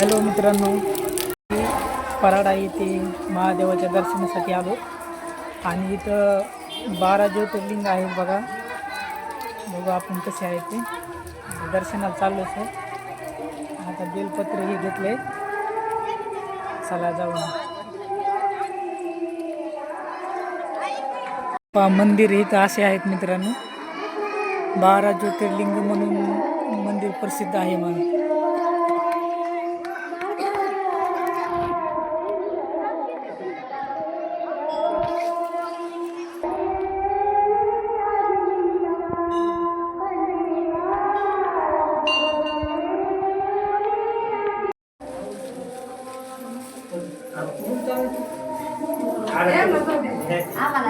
Hello मित्रांनो मी Prada येथे महादेवाच्या दर्शनासाठी आलो. आणि इथं बारा ज्योतिर्लिंग आहेत बघा. बघा आपण कसे आहे ते. दर्शनाला चाललो सर. आता बेलपत्र हे घेतले चला जाऊन मंदिर इथं असे आहेत मित्रांनो. बारा ज्योतिर्लिंग म्हणून मंदिर प्रसिद्ध आहे म्हणून.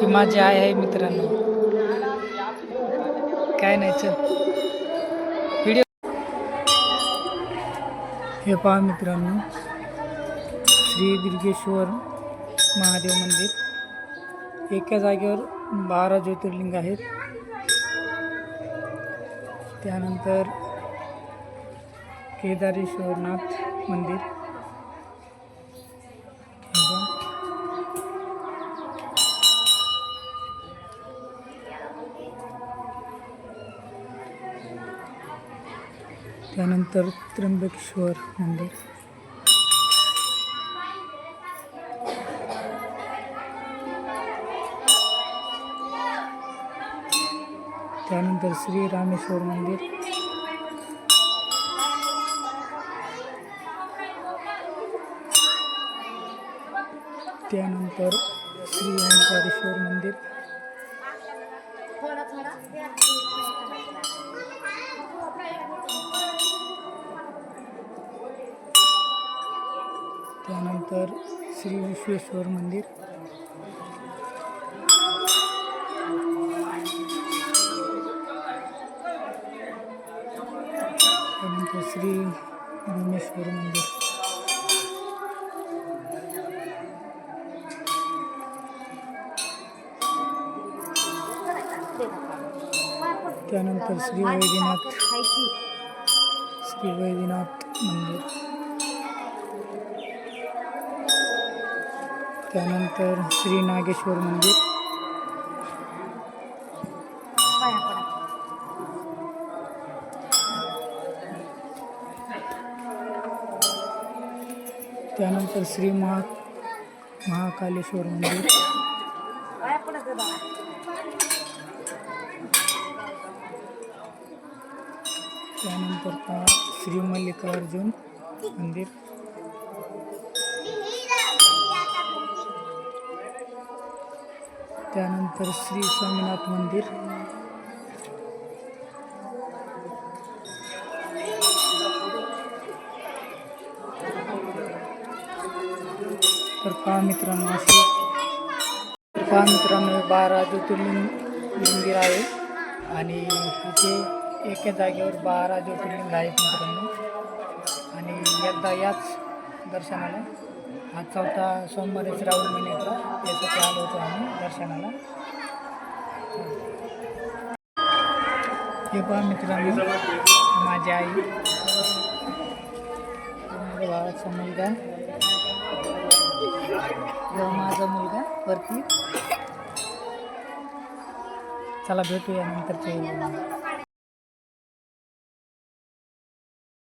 ही माझी आई आहे मित्रांनो. काय नाही चल. व्हिडिओ हे पहा मित्रांनो. श्री दिर्गेश्वर महादेव मंदिर. एका जागेवर बारा ज्योतिर्लिंग आहेत. त्यानंतर केदारेश्वरनाथ मंदिर. त्यानंतर त्र्यंबकेश्वर मंदिर. त्यानंतर श्री रामेश्वर मंदिर. त्यानंतर श्री ओंकारेश्वर मंदिर. त्यानंतर श्री विश्वेश्वर मंदिर. त्यानंतर श्री भीमेश्वर मंदिर. त्यानंतर श्री वैद्यनाथ. श्री वैद्यनाथ मंदिर. त्यानंतर श्री नागेश्वर मंदिर. त्यानंतर श्री महा महाकालेश्वर मंदिर. त्यानंतर श्री मल्लिकार्जुन मंदिर. त्यानंतर श्री स्वामीनाथ मंदिर. तर पहा मित्रांनो असे तर पहा मित्रांनो बारा ज्योतिर्लिंग मंदिर आहे. आणि इथे एका जागेवर बारा ज्योतिर्लिंग आहेत मित्रांनो. आणि एकदा याच दर्शनाला हा चौथा सोमवारी श्रावण महिन्याचा यासाठी आलो होतो आम्ही दर्शनाला. हे पहा मित्रांनो माझी आई. माझ्या भावाचा मुलगा. हा माझा मुलगा वरती. चला भेटूया नंतरच्या